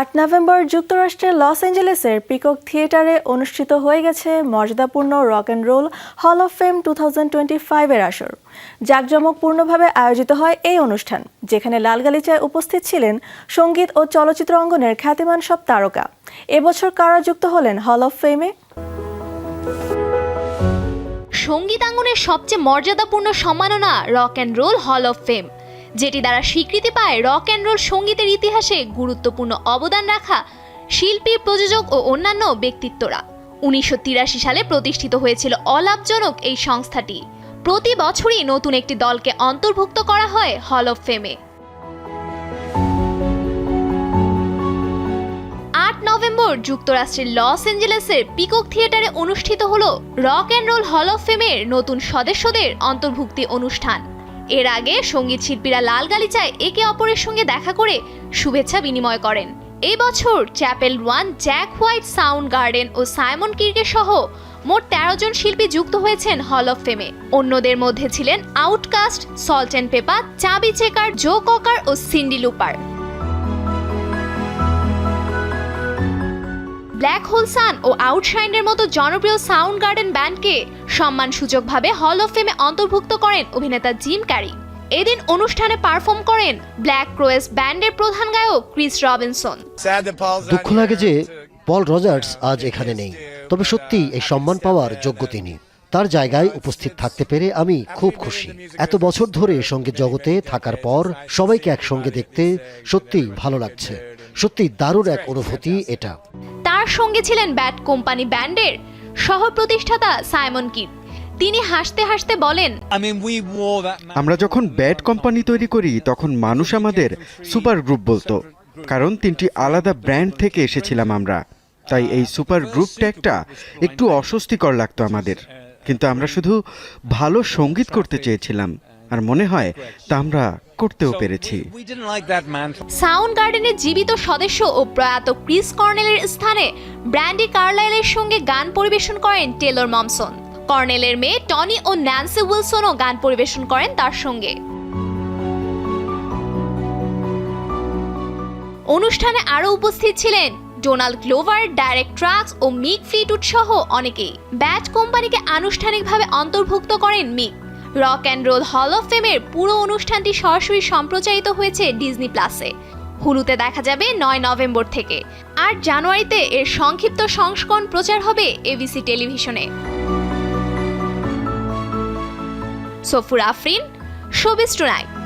আট নভেম্বর যুক্তরাষ্ট্রের loss অ্যাঞ্জেলেসের peacock থিয়েটারে অনুষ্ঠিত হয়ে গেছে মর্যাদাপূর্ণ rock and roll hall of fame two thousand twenty ফাইভের আসর। জাঁকজমকপূর্ণভাবে আয়োজিত হয় এই অনুষ্ঠান, যেখানে লাল গালিচায় উপস্থিত ছিলেন সংগীত ও চলচ্চিত্র অঙ্গনের খ্যাতিমান সব তারকা। এবছর কারা যুক্ত হলেন হল অফ ফেমে? সঙ্গীতাঙ্গনের সবচেয়ে মর্যাদাপূর্ণ সম্মাননা rock and roll hall of fame. যেটি দ্বারা স্বীকৃতি পায় রক অ্যান্ড রোল সঙ্গীতের ইতিহাসে গুরুত্বপূর্ণ অবদান রাখা শিল্পী, প্রযোজক ও অন্যান্য ব্যক্তিত্বরা। উনিশশো তিরাশি সালে প্রতিষ্ঠিত হয়েছিল অলাভজনক এই সংস্থাটি। প্রতি বছরই নতুন একটি দলকে অন্তর্ভুক্ত করা হয় হল অফ ফেমে আট নভেম্বর যুক্তরাষ্ট্রের লস অ্যাঞ্জেলেসের পিকক থিয়েটারে অনুষ্ঠিত হল rock and roll hall of ফেমের নতুন সদস্যদের অন্তর্ভুক্তি অনুষ্ঠান। এর আগে সংগীত শিল্পীরা লাল গালিচায় একে অপরের সঙ্গে দেখা করে শুভেচ্ছা বিনিময় করেন। এই বছর Chappell Roan, Jack White, Soundgarden ও সাইমন কির্কে সহ মোট তেরো জন শিল্পী যুক্ত হয়েছেন হল অফ ফেমে। অন্যদের মধ্যে ছিলেন Outkast, salt and Pepa, Chubby Checker, Joe Cocker O Cyndi Lauper. Black Hole Sun ও আউটশাইনের মতো জনপ্রিয় সাউন্ড গার্ডেন ব্যান্ডকে সম্মানসূচকভাবে হল অফ ফেমে অন্তর্ভুক্ত করেন অভিনেতা জিম ক্যারি। এদিন অনুষ্ঠানে পারফর্ম করেন ব্ল্যাক ক্রোয়েস ব্যান্ডের প্রধান গায়ক ক্রিস রবিনসন। দুঃখ লাগে যে পল রজার্স আজ এখানে নেই, তবে সত্যি এই সম্মান পাওয়ার যোগ্য তিনি। তার জায়গায় উপস্থিত থাকতে পেরে আমি খুব খুশি। এত বছর ধরে সংগীত জগতে থাকার পর সবাইকে একসঙ্গে দেখতে সত্যি ভালো লাগছে। সত্যি দারুণ এক অনুভূতি এটা। তার সঙ্গে ছিলেন ব্যাট কোম্পানি ব্যান্ডের সহ প্রতিষ্ঠাতা সাইমন কিপ। তিনি হাসতে হাসতে বলেন. আমরা যখন ব্যাড কোম্পানি তৈরি করি তখন মানুষ আমাদের সুপার গ্রুপ বলতো কারণ তিনটি আলাদা ব্র্যান্ড থেকে এসেছিলাম আমরা। তাই এই সুপার গ্রুপ ট্যাগটা একটু অস্বস্তিকর লাগতো আমাদের। কিন্তু আমরা শুধু ভালো সংগীত করতে চেয়েছিলাম। আর মনে হয় তা আমরা করতেও পেরেছি. সাউন্ড গার্ডেনের জীবিত সদস্য ও প্রয়াত ক্রিস কর্নেলের স্থানে ব্র্যান্ডি কার্লাইলের সঙ্গে গান পরিবেশন করেন টেলর মমসন। কর্নেলের মেয়ে টনি ও ন্যান্সি উইলসনও গান পরিবেশন করেন তার সঙ্গে। অনুষ্ঠানে আরও উপস্থিত ছিলেন ডোনাল্ড গ্লোভার ডাইরেক্ট ট্রাক্স ও মিক ফ্লিটুড সহ অনেকেই। ব্যাট কোম্পানিকে আনুষ্ঠানিকভাবে অন্তর্ভুক্ত করেন Mick. Rock and roll hall of ফেমের পুরো অনুষ্ঠানটি সরাসরি সম্প্রচারিত হয়েছে ডিজনি প্লাসে। হুলুতে দেখা যাবে নয় নভেম্বর থেকে। আর জানুয়ারিতে এর সংক্ষিপ্ত সংস্করণ প্রচার হবে এবিসি টেলিভিশনে। সফুর আফরিন শোবিস টুনাইট